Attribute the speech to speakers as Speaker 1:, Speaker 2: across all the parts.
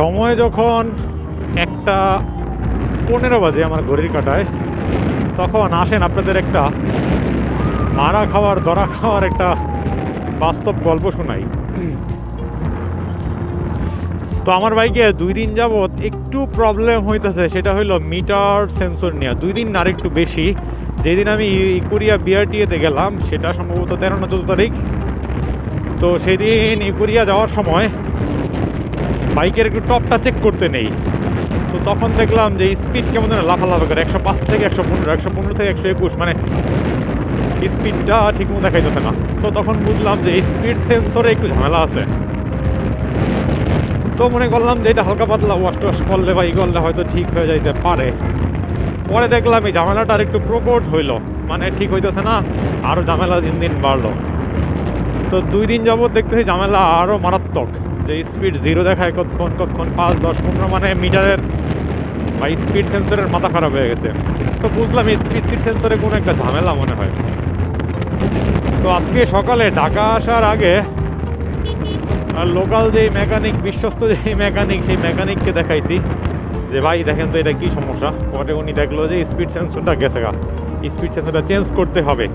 Speaker 1: সময় যখন একটা পনেরো বাজে আমার ঘড়ির কাটায়, তখন আসেন আপনাদের একটা মারা খাওয়ার দরা খাওয়ার একটা বাস্তব গল্প শোনাই। তো আমার বাইকে দুই দিন যাবৎ একটু প্রবলেম হইতেছে, সেটা হলো মিটার সেন্সর নিয়ে। দুই দিন আর একটু বেশি। যেদিন আমি ইকুরিয়া বিআরটিএতে গেলাম, সেটা সম্ভবত তেরো না চোদ্দ তারিখ। তো সেদিন ইকুরিয়া যাওয়ার সময় বাইকের একটু টপটা চেক করতে নেই। তো তখন দেখলাম যে স্পিড কেমন যেন লাফালাফা করে, একশো পাঁচ থেকে একশো পনেরো একশো পনেরো থেকে একশো একুশ মানে স্পিডটা ঠিকমতো দেখাইতেছে না। তো তখন বুঝলাম যে স্পিড সেন্সরে একটু ঝামেলা আছে। তো মনে করলাম যে এটা হালকা পাতলা ওয়াশ টোয়াশ করলে বা ই করলে হয়তো ঠিক হয়ে যাইতে পারে। পরে দেখলাম এই ঝামেলাটা আর একটু প্রকট হইল মানে ঠিক হইতেছে না আরও ঝামেলা দিন দিন বাড়লো। তো দুই দিন যাবত দেখতেছি ঝামেলা আরও মারাত্মক। যে স্পিড জিরো দেখায় কতক্ষণ কতক্ষণ, পাঁচ, দশ, পনেরো মানে মিটারের বা স্পিড সেন্সরের মাথা খারাপ হয়ে গেছে। তো বুঝলাম এই স্পিড সেন্সরে কোনো একটা ঝামেলা মনে হয়। তো আজকে সকালে ঢাকা আসার আগে লোকাল যে মেকানিক, বিশ্বস্ত যে মেকানিক, সেই মেকানিককে দেখাইছি। যে ভাই, দেখেন তো এটা কি সমস্যা? পরে উনি দেখল যে স্পিড সেন্সরটা গেছে গা। স্পিড সেন্সরটা চেঞ্জ করতে হবে।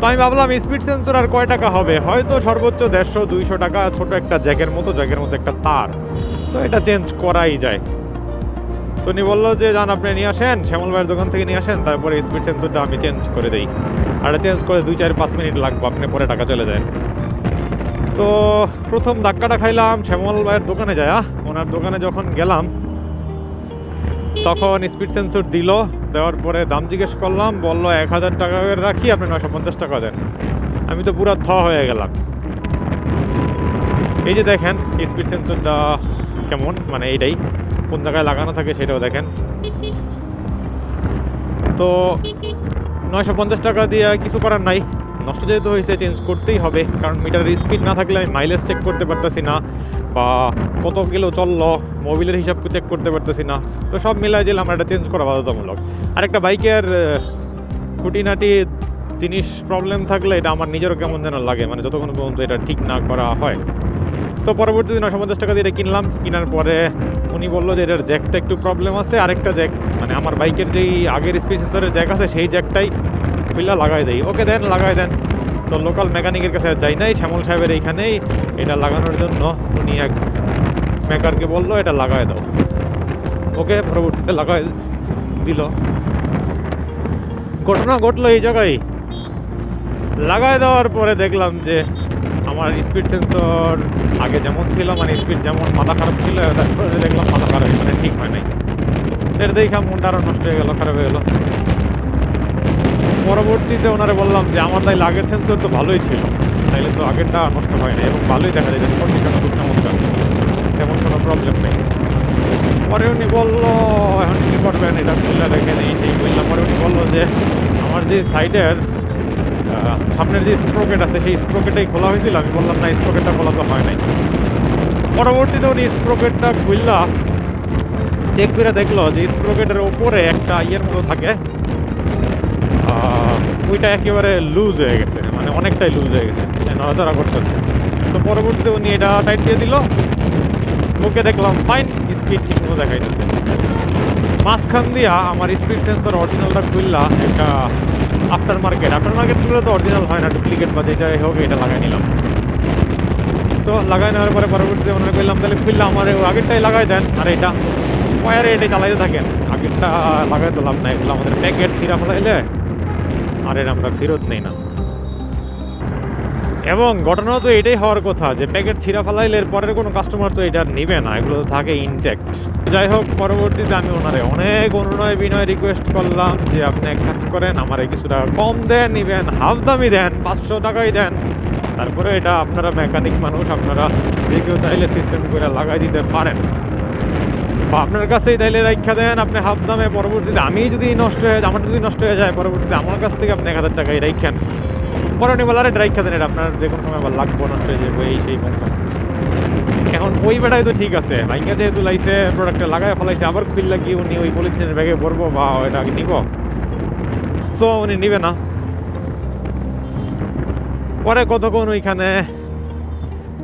Speaker 1: তো আমি ভাবলাম স্পিড সেন্সর আর কয় টাকা হবে? হয়তো সর্বোচ্চ দেড়শো, দুইশো টাকা ছোট একটা জ্যাকের মতো জ্যাকের মতো একটা তার। তো এটা চেঞ্জ করাই যায়। তো উনি বলল যে, যান, আপনি নিয়ে আসেন। শ্যামল ভাইয়ের দোকান থেকে নিয়ে আসেন। তারপরে স্পিড সেন্সরটা আমি চেঞ্জ করে দিই। আর চেঞ্জ করে দুই, চার, পাঁচ মিনিট লাগবে। আপনি পরে টাকা চলে যায়। তো প্রথম ধাক্কাটা খাইলাম। শ্যামল ভাইয়ের দোকানে যায় ওনার দোকানে যখন গেলাম তখন স্পিড সেন্সর দিল, দেওয়ার পরে দাম জিজ্ঞেস করলাম, বলল, এক হাজার টাকা করে রাখি, আপনি নয়শো পঞ্চাশ টাকা দেন। আমি তো পুরো থ হয়ে গেলাম। এই যে দেখেন স্পিড সেন্সরটা কেমন মানে এইটাই, কোন জায়গায় লাগানো থাকে সেটাও দেখেন। তো নয়শো পঞ্চাশ টাকা দিয়ে কিছু করার নাই। নষ্ট যেহেতু হয়েছে চেঞ্জ করতেই হবে, কারণ মিটারের স্পিড না থাকলে আমি মাইলেজ চেক করতে পারতেছি না। বা কত কিলো চলল মোবিলের হিসাব চেক করতে পারতেছি না। তো সব মিলাই দিলে আমার এটা চেঞ্জ করা বাধ্যতামূলক। আর একটা বাইকের খুঁটিনাটি জিনিস প্রবলেম থাকলে এটা আমার নিজেরও কেমন যেন লাগে মানে যতক্ষণ পর্যন্ত এটা ঠিক না করা হয়। তো পরবর্তীতে নশো পঞ্চাশ টাকা দিয়ে এটা কিনলাম। কেনার পরে উনি বলল যে এটার জ্যাকটা একটু প্রবলেম আছে। আরেকটা জ্যাক মানে আমার বাইকের যেই আগের স্পিড সেন্সরের জ্যাক আছে, সেই জ্যাকটাই খুললা লাগাই দেই। ওকে দেন লাগাই দেন। তো লোকাল মেকানিকের কাছে যাই নাই। শ্যামল সাহেবের এইখানেই এটা লাগানোর জন্য উনি এক মেকারকে বলল, এটা লাগাই দাও। ওকে পরবর্তীতে লাগাই দিল। ঘটনা ঘটলো এই জায়গায়। লাগাই দেওয়ার পরে দেখলাম যে আমার স্পিড সেন্সর আগে যেমন ছিল মানে স্পিড যেমন মাথা খারাপ ছিল, তারপরে দেখলাম মাথা খারাপ মানে ঠিক হয় নাই। এটা দেখা মনটা আরও নষ্ট হয়ে গেল, খারাপ হয়ে গেলো। পরবর্তীতে ওনারে বললাম যে, আমার তাই আগের সেন্সর তো ভালোই ছিল। তাইলে তো আগেরটা নষ্ট হয় না এবং ভালোই দেখা যায় কন্ডিশন খুব চমৎকার। তেমন কোনো প্রবলেম নেই। পরে উনি বলল, এখন কি করবেন? এটা খুললে দেখে নেই, সেই বললাম পরে উনি বলল যে, আমার যে সাইডের সামনের যে স্প্রোকেট আছে, সেই স্প্রোকেটাই খোলা হয়েছিল। আমি বললাম, না স্প্রোকেটটা খোলা তো হয় নাই। পরবর্তীতে উনি স্প্রোকেটটা খুললা চেক করে দেখল যে স্প্রোকেটের ওপরে একটা ইয়ের মতো থাকে। ওইটা একেবারে লুজ হয়ে গেছে মানে অনেকটাই লুজ হয়ে গেছে নড়াচড়া করতেছে। তো পরবর্তীতে উনি এটা টাইট দিয়ে দিল, ওকে দেখলাম ফাইন স্পিড ঠিক মতো দেখাইতেছে। মাঝখান দিয়া আমার স্পিড সেন্সর অরিজিনালটা খুললা একটা আফটার মার্কেট আফটার মার্কেটগুলো তো অরিজিনাল হয় না ডুপ্লিকেট বা যেটা হোক এটা লাগাই নিলাম। তো লাগাই নেওয়ার পরে পরবর্তীতে মনে করলাম, তাহলে খুললে আমার আগেরটাই লাগাই দেন। আর এটা ওয়ারে এটাই চালাইতে থাকেন। আগেরটা লাগাই তো লাভ নাই, এগুলো আমাদের প্যাকেট ছিঁড়া ফেলাইলে আর এটা আমরা ফেরত নেই না। এবং ঘটনা তো এটাই হওয়ার কথা যে প্যাকেট ছিঁড়া ফেলাইলে পরের কোনো কাস্টমার তো এটা নিবে না, এগুলো তো থাকে ইনটেক্ট যাই হোক, পরবর্তীতে আমি ওনারে অনেক অনুনয় বিনয় রিকোয়েস্ট করলাম যে আপনি এক কাজ করেন, আমার কিছু টাকা কম দেন, নিবেন হাফ দামি দেন, পাঁচশো টাকাই দেন। তারপরে এটা আপনারা মেকানিক মানুষ, আপনারা যে কেউ চাইলে সিস্টেম করে লাগাই দিতে পারেন। বা আপনার কাছেই তাইলে রাখা দেন, আপনি হাফ দামে পরবর্তীতে আমি যদি নষ্ট হয়ে যায়, আমার যদি নষ্ট হয়ে যায়, পরবর্তীতে আমার কাছ থেকে আপনি এক হাজার টাকাই রাখেন পরে উনি বলারে রাখা দেন, এটা আপনার যে কোনো সময় আবার লাগবো, নষ্ট হয়ে যাবে, এই সেই পঞ্চাশ। এখন ওই বেটাই তো ঠিক আছে ভাইঙ্গা যেহেতু লাইছে প্রোডাক্টটা লাগাই ফেলাইছে, আবার খুললে কি উনি ওই পলিথিনের ব্যাগে ভরবো, বা কি নিব? সো উনি নিবে না। পরে কতক্ষণ ওইখানে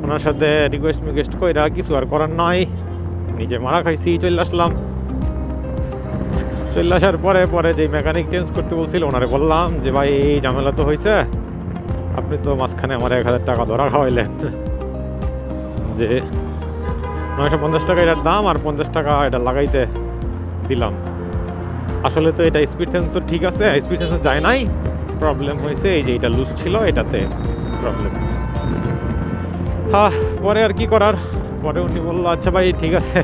Speaker 1: ওনার সাথে রিকোয়েস্ট মিকোয়েস্ট কইরা কিছু আর করার নয় নিজে মারা খাইছি, চলে আসলাম। চলে আসার পরে পরে যে মেকানিক চেঞ্জ করতে বলছিল, ওনারে বললাম যে, ভাই, এই ঝামেলা তো হয়েছে আপনি তো মাঝখানে আমার এক হাজার টাকা ধরা খাওয়াইলেন। যে নয়শো পঞ্চাশ টাকা এটার দাম আর পঞ্চাশ টাকা এটা লাগাইতে দিলাম। আসলে তো এটা স্পিড সেন্সর ঠিক আছে স্পিড সেন্সর যায় নাই। প্রবলেম হয়েছে এই যে এটা লুজ ছিল, এটাতে প্রবলেম হ্যাঁ পরে আর কি করার? পরে উনি বলল আচ্ছা ভাই, ঠিক আছে।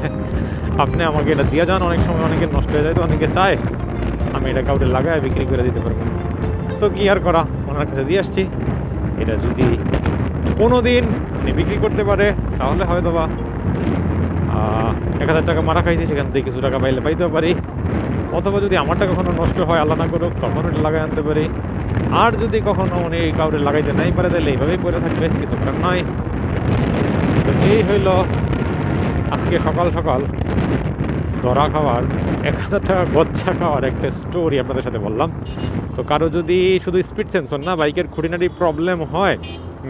Speaker 1: আপনি আমাকে এটা দিয়ে যান, অনেক সময় অনেকে নষ্ট হয়ে যায় তো অনেকে চায়। আমি এটা কাউকে লাগায়, বিক্রি করে দিতে পারব। তো কী আর করা? ওনার কাছে দিয়ে আসছি। এটা যদি কোনো দিন উনি বিক্রি করতে পারে, তাহলে হয়তো বা এক হাজার টাকা মারা খাইছি, সেখান থেকে কিছু টাকা পাইলে পাইতে পারি। অথবা যদি আমারটা কখনো নষ্ট হয়, আল্লাহ না করুক, তখন এটা লাগাই আনতে পারি। আর যদি কখনো উনি কাউরে লাগাইতে নাই পারে, তাহলে এইভাবেই পড়ে থাকবে কিছু করার নাই। তো এই হইল আজকে সকাল সকাল ধরা খাওয়ার, এক হাজার টাকা গচ্ছা খাওয়ার একটা স্টোরি আপনাদের সাথে বললাম। তো কারও যদি শুধু স্পিড সেন্সর না বাইকের খুঁটিনাটি প্রবলেম হয়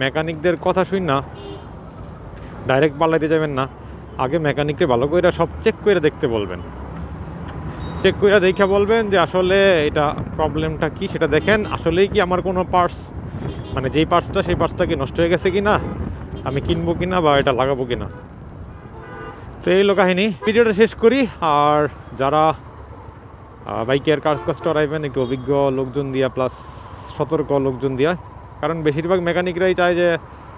Speaker 1: মেকানিকদের কথা শুন না ডাইরেক্ট পাল্লাইতে যাবেন না, আগে মেকানিককে ভালো করে সব চেক করে দেখতে বলবেন। চেক করে দেখে বলবেন যে আসলে এটা প্রবলেমটা কি, সেটা দেখেন, আসলেই কি আমার কোনো পার্টস মানে যেই পার্টসটা সেই পার্টসটা কি নষ্ট হয়ে গেছে কি না আমি কিনবো কিনা বা এটা লাগাবো কিনা। তো এই হলো কাহিনী। ভিডিওটা শেষ করি। আর যারা বাইকের কাজ কাজ করাইবেন একটু অভিজ্ঞ লোকজন দিয়া প্লাস সতর্ক লোকজন দিয়া। কারণ বেশিরভাগ মেকানিকরাই চায় যে,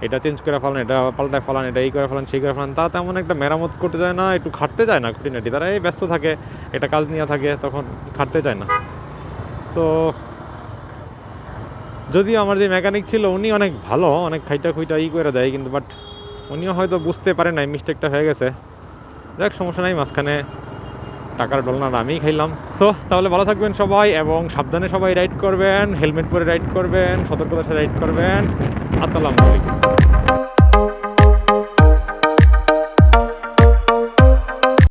Speaker 1: এটা চেঞ্জ করে ফেলান, এটা পাল্টায় ফেলান, এটা এই করে ফেলান, সেই করে ফেলান। তা তেমন একটা মেরামত করতে যায় না, একটু খাটতে যায় না, খুঁটিনাটি। তারা এই ব্যস্ত থাকে, এটা কাজ নিয়ে থাকে, তখন খাটতে যায় না। সো যদিও আমার যে মেকানিক ছিল, উনি অনেক ভালো, অনেক খাইটা খুইটা ই করে দেয়, কিন্তু বাট উনিও হয়তো বুঝতে পারে নাই মিস্টেকটা হয়ে গেছে। দেখ সমস্যা নাই, মাঝখানে টাকার ডলনার আমিই খাইলাম। সো তাহলে ভালো থাকবেন সবাই, এবং সাবধানে সবাই রাইড করবেন হেলমেট পরে রাইড করবেন সতর্কতার সাথে রাইড করবেন। আসসালামু আলাইকুম।